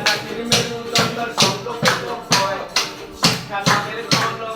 জাতির মেরুদণ্ড সংরক্ষিত হয় শিক্ষা লাভের ফল